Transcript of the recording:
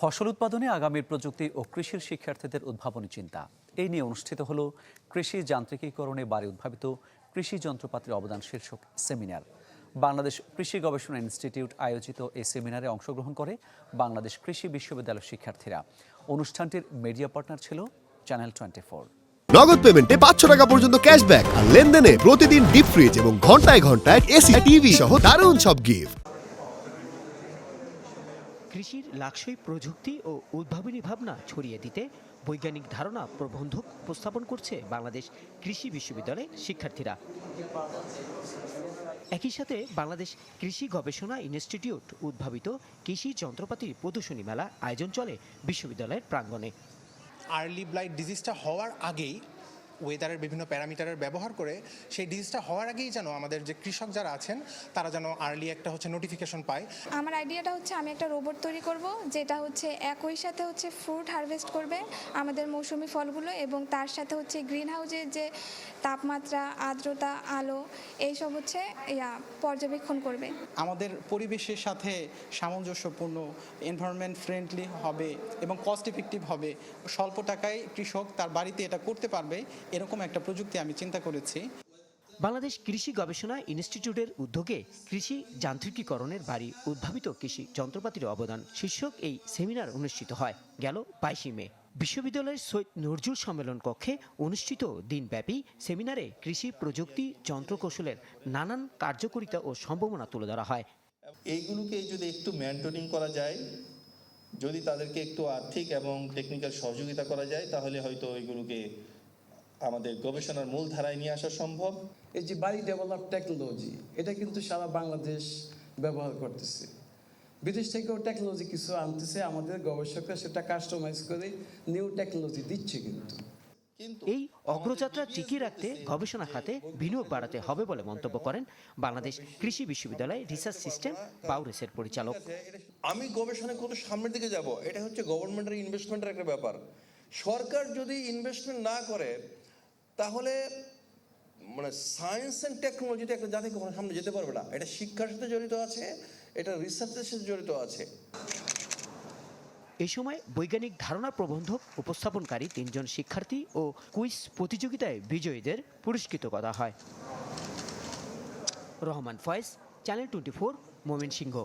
ফসল উৎপাদনে আগামীর প্রযুক্তি ও কৃষির শিক্ষার্থীদের উদ্ভাবনী চিন্তা। এই নিয়ে অনুষ্ঠিত হল কৃষি যান্ত্রিকীকরণে বাড়ি উদ্ভাবিত কৃষি যন্ত্রপাতির অবদান শীর্ষক সেমিনার। বাংলাদেশ কৃষি গবেষণা ইনস্টিটিউট আয়োজিত এই সেমিনারে অংশগ্রহণ করে বাংলাদেশ কৃষি বিশ্ববিদ্যালয়ের শিক্ষার্থীরা। অনুষ্ঠানটির মিডিয়া পার্টনার ছিল চ্যানেল টোয়েন্টি ফোর নগদ পেমেন্টে পাঁচশো টাকা পর্যন্ত ক্যাশব্যাক আর লেনদেনে প্রতিদিন ডিপ ফ্রিজ এবং ঘন্টায় ঘন্টায় এসি, টিভি সহ দারুণ সব গিফট কৃষির লাক্সই প্রযুক্তি ও উদ্ভাবনী ভাবনা ছড়িয়ে দিতে বৈজ্ঞানিক ধারণা প্রবন্ধক উপস্থাপন করছে বাংলাদেশ কৃষি বিশ্ববিদ্যালয়ের শিক্ষার্থীরা। একই সাথে বাংলাদেশ কৃষি গবেষণা ইনস্টিটিউট উদ্ভাবিত কৃষি যন্ত্রপাতির প্রদর্শনী মেলা আয়োজন চলে বিশ্ববিদ্যালয়ের প্রাঙ্গণে। আর্লি ব্লাইট ডিজিজটা হওয়ার আগেই ওয়েদারের বিভিন্ন প্যারামিটারের ব্যবহার করে সেই ডিজিজটা হওয়ার আগেই যেন আমাদের যে কৃষক যারা আছেন তারা যেন আর্লি একটা হচ্ছে নোটিফিকেশন পায়। আমার আইডিয়াটা হচ্ছে আমি একটা রোবট তৈরি করব যেটা হচ্ছে একই সাথে হচ্ছে ফ্রুট হারভেস্ট করবে আমাদের মৌসুমি ফলগুলো এবং তার সাথে হচ্ছে গ্রিন হাউসের যে তাপমাত্রা আর্দ্রতা আলো এইসব হচ্ছে ইয়া পর্যবেক্ষণ করবে। আমাদের পরিবেশের সাথে সামঞ্জস্যপূর্ণ এনভায়রনমেন্ট ফ্রেন্ডলি হবে এবং কস্ট ইফেক্টিভ হবে। স্বল্প টাকায় কৃষক তার বাড়িতে এটা করতে পারবে এরকম একটা প্রযুক্তি আমি চিন্তা করেছি। বাংলাদেশ কৃষি গবেষণা ইনস্টিটিউটের উদ্যোগে কৃষি যান্ত্রিকীকরণের বাড়ি উদ্ভাবিত কৃষি যন্ত্রপাতির অবদান শীর্ষক এই সেমিনার অনুষ্ঠিত হয় গেল বাইশে মে। বিশ্ববিদ্যালয়ের সৈয়দ নজরুল সম্মেলন কক্ষে অনুষ্ঠিত দিনব্যাপী সেমিনারে কৃষি প্রযুক্তি যন্ত্রকৌশলের নানান কার্যকারিতা ও সম্ভাবনা তুলে ধরা হয়। এইগুলোকে যদি একটু মেন্টরিং করা যায় যদি তাদেরকে একটু আর্থিক এবং টেকনিক্যাল সহযোগিতা করা যায় তাহলে হয়তো এগুলোকে আমাদের গবেষণার মূল ধারায় নিয়ে আসা সম্ভব। এই যে বাড়ি ডেভেলপ টেকনোলজি এটা কিন্তু সারা বাংলাদেশ ব্যবহার করতেছে। বিদেশ থেকেও টেকনোলজি কিছু আনতেছে আমাদের গবেষকরা সেটা কাস্টমাইজ করে নিউ টেকনোলজি দিচ্ছে কিন্তু। কিন্তু এই অগ্রযাত্রা টিকিয়ে রাখতে গবেষণা খাতে বিনিয়োগ বাড়াতে হবে বলে মন্তব্য করেন বাংলাদেশ কৃষি বিশ্ববিদ্যালয় রিসার্চ সিস্টেম বাউরেসের পরিচালক। আমি গবেষণা কত সামনের দিকে যাব এটা হচ্ছে গভর্নমেন্টের ইনভেস্টমেন্টের একটা ব্যাপার। সরকার যদি ইনভেস্টমেন্ট না করে তাহলে মানে সায়েন্স অ্যান্ড টেকনোলজিতে একটা জাতি কখনো সামনে যেতে পারবে না। এটা শিক্ষার সাথে জড়িত আছে, এটা রিসার্চের সাথে জড়িত আছে। এই সময় বৈজ্ঞানিক ধারণা প্রবন্ধক, উপস্থাপনকারী তিনজন শিক্ষার্থী ও কুইজ প্রতিযোগিতায় বিজয়ীদের পুরস্কৃত করা হয়। Rahman Faiz, channel twenty four, Mymensingh.